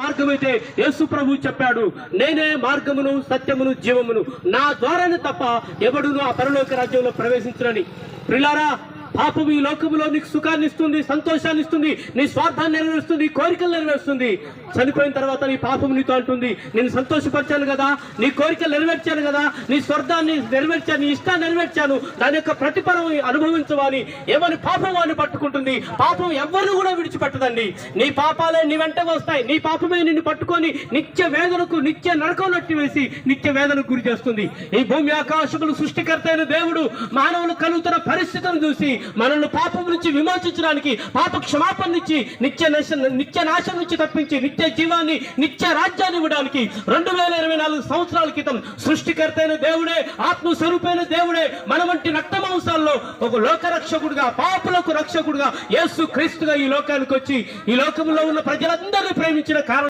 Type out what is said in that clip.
మార్గమైతే యేసు ప్రభు చెప్పాడు నేనే మార్గమును సత్యమును జీవమును. నా ద్వారానే తప్ప ఎవడును ఆ పరలోక రాజ్యంలో ప్రవేశించరని. ప్రిలారా పాపం ఈ లోకములో నీకు సుఖాన్ని ఇస్తుంది సంతోషాన్ని ఇస్తుంది నీ స్వార్థాన్ని నెరవేరుస్తుంది కోరికలు నెరవేరుస్తుంది. చనిపోయిన తర్వాత నీ పాపం నీతో అంటుంది. నేను సంతోషపరిచాను కదా నీ కోరికలు నెరవేర్చాను కదా నీ స్వర్ధాన్ని నెరవేర్చాను నీ ఇష్టాన్ని నెరవేర్చాను. దాని యొక్క ప్రతిఫలం అనుభవించవని ఏమని పాపం అని పట్టుకుంటుంది? పాపం ఎవరు కూడా విడిచిపెట్టదండి. నీ పాపాలే నీ వెంట వస్తాయి. నీ పాపమే నిన్ను పట్టుకొని నిత్య వేదనకు నిత్య నరకం వేసి నిత్య వేదనకు గురి చేస్తుంది. ఈ భూమి ఆకాశములు సృష్టికర్త అయిన దేవుడు మానవులు కలుగుతున్న పరిస్థితులను చూసి మనల్ని పాపం నుంచి విమోచించడానికి పాప క్షమాపణ ఇచ్చి నిత్య నిత్య నాశనం నుంచి తప్పించి నిత్య జీవాన్ని నిత్య రాజ్యాన్ని ఇవ్వడానికి రెండు వేల ఇరవై నాలుగు సంవత్సరాల క్రితం సృష్టికర్త అయిన దేవుడే ఆత్మ స్వరూపైన దేవుడే మన వంటి రక్త మాంసాల్లో ఒక లోక రక్షకుడుగా పాపులకు రక్షకుడుగా యేసు క్రీస్తుగా ఈ లోకానికి వచ్చి ఈ లోకంలో ఉన్న ప్రజలందరినీ ప్రేమించిన కారణం